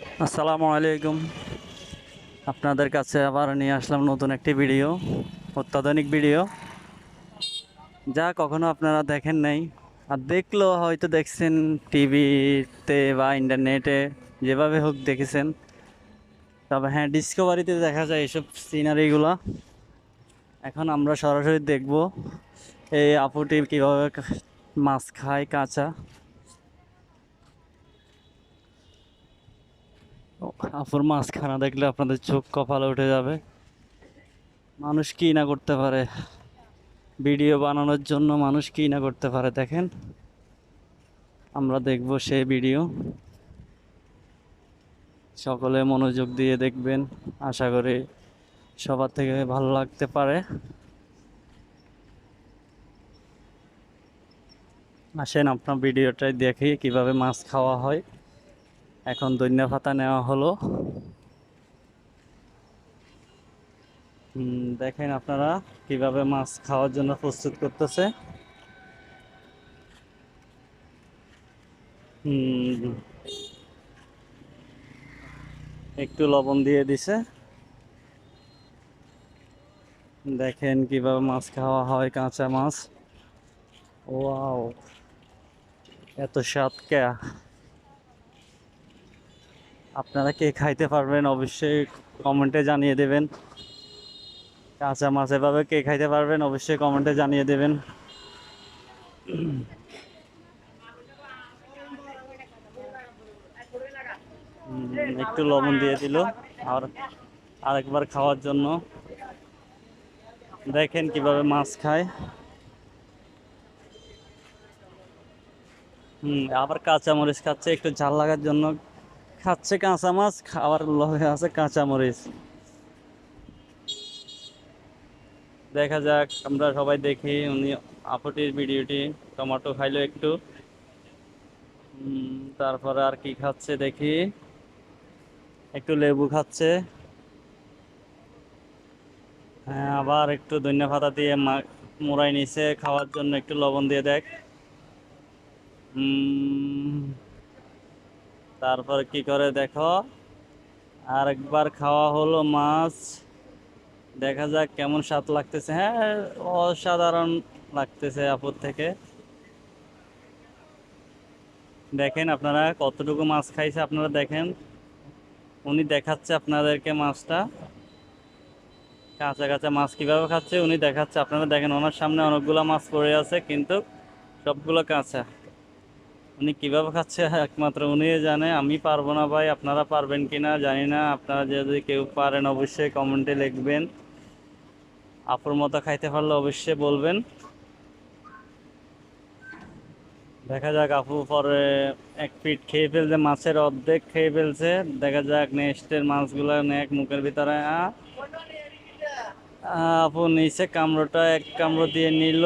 আসসালামু আলাইকুম। আপনাদের কাছে আবার নিয়ে আসলাম নতুন একটি ভিডিও, অত্যাধুনিক ভিডিও। যা কখনো আপনারা দেখেন নাই, আর দেখলেও হয়তো দেখছেন টিভিতে বা ইন্টারনেটে, যেভাবে হোক দেখেছেন। তবে হ্যাঁ ডিসকভারিতে দেখা যায় এসব সিনারিগুলো এখন আমরা সরাসরি দেখব, এই আপুটি কীভাবে মাছ খায় কাঁচা। আপুর মাছখানা দেখলে আপনাদের চোখ কপালে উঠে যাবে। মানুষ কি না করতে পারে? ভিডিও বানানোর জন্য মানুষ কি না করতে পারে দেখেন। আমরা দেখব সেই ভিডিও। সকলে মনোযোগ দিয়ে দেখবেন। আশা করি সবার থেকে ভালো লাগতে পারে। আসেন আপনার ভিডিওটাই দেখি কীভাবে মাছ খাওয়া হয়। এখন দৈন্য ভাতা নেওয়া হলো। দেখেন আপনারা কীভাবে মাছ খাওয়ার জন্য প্রস্তুত করতেছে। একটু লবণ দিয়ে দিছে। দেখেন কীভাবে মাছ খাওয়া হয়, কাঁচা মাছ। ওয়াও, এত স্বাদ কে? আপনারা কে খাইতে পারবেন অবশ্যই কমেন্টে জানিয়ে দেবেন। কাঁচা মাছ এভাবে কে খাইতে পারবেন অবশ্যই কমেন্টে জানিয়ে দেবেন। একটু লবণ দিয়ে দিল। আর আরেকবার খাওয়ার জন্য। দেখেন কীভাবে মাছ খায়। হুম, আবার কাঁচা মরিচ খাচ্ছে, একটু ঝাল লাগার জন্য খাচ্ছে কাঁচা মাছ, খাওয়ার লগে আছে কাঁচা মরিচ দেখা যাক, আমরা সবাই দেখি উনি আপুটির ভিডিওটি, টমেটো খাইলো একটু। তারপরে আর কি খাচ্ছে দেখি। একটু লেবু খাচ্ছে। হ্যাঁ আবার একটু ধনিয়া পাতা দিয়ে মুড়াই নিছে, খাওয়ার জন্য একটু লবণ দিয়ে দেখ। তারপর কি করে দেখো? আর একবার খাওয়া হলো মাছ। দেখা যাক কেমন স্বাদ লাগতেছে। হ্যাঁ অসাধারণ লাগতেছে আপুর থেকে। দেখেন আপনারা কতটুকু মাছ খাইছে আপনারা দেখেন। উনি দেখাচ্ছে আপনাদেরকে মাছটা। কাঁচা কাঁচা মাছ কীভাবে খাচ্ছে উনি দেখাচ্ছে। আপনারা দেখেন, ওনার সামনে অনেকগুলো মাছ পড়ে আছে, কিন্তু সবগুলো কাঁচা। উনি কীভাবে খাচ্ছে? একমাত্র উনি জানে। আমি পারব না ভাই। আপনারা পারবেন কিনা জানি না। আপনারা যদি কেউ পারেন অবশ্যই কমেন্টে লিখবেন। আপুর মতো খাইতে পারলে অবশ্যই বলবেন। দেখা যাক আপু পরে এক পিট খেয়ে ফেলছে, মাছের অর্ধেক খেয়ে ফেলছে। দেখা যাক নেক্সটের মাছগুলো নেক মুখের ভিতরে আপু নিচে কামড়োটা এক কামড়ো দিয়ে নিল।